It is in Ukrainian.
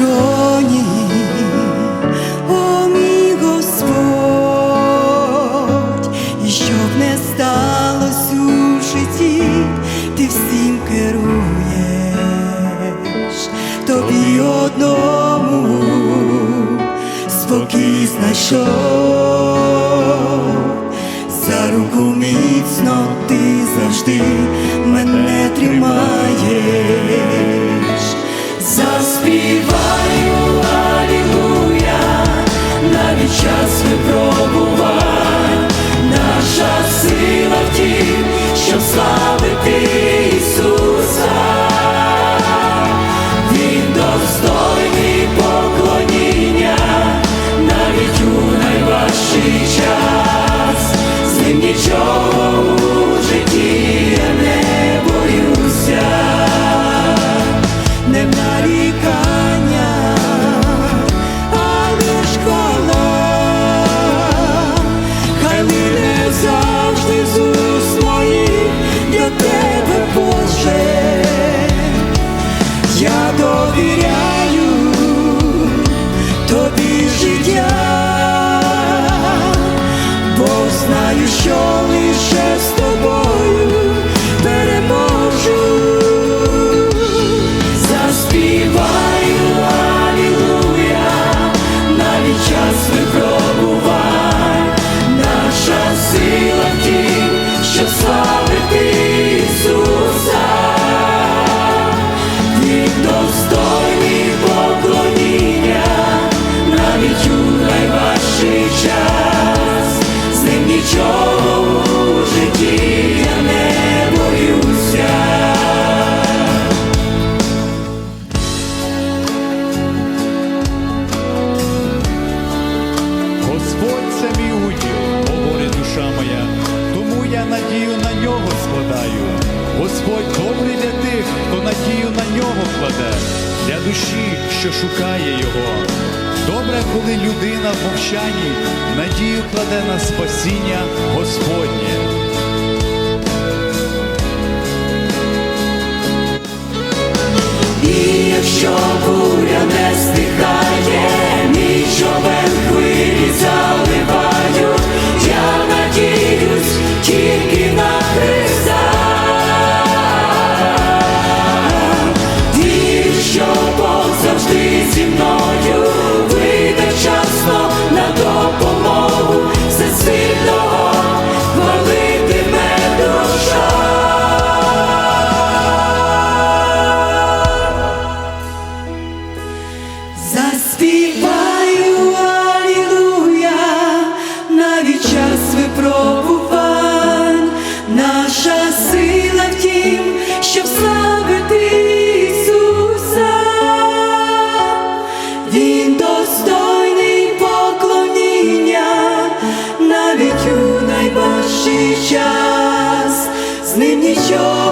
троні, о мій Господь, і щоб не сталося у житті, ти всім керуєш, тобі одному спокій знайшов. святі, що слава. я надію на нього складаю. Господь добрий для тих, хто надію на нього кладе, для душі, що шукає його. Добре, коли людина в мовчанні надію кладе на спасіння Господь. Співаю алілуя навіть час випробувань, наша сила в тім, щоб славити Ісуса, Він достойний поклоніння, навіть у найважчий час з ним нічого.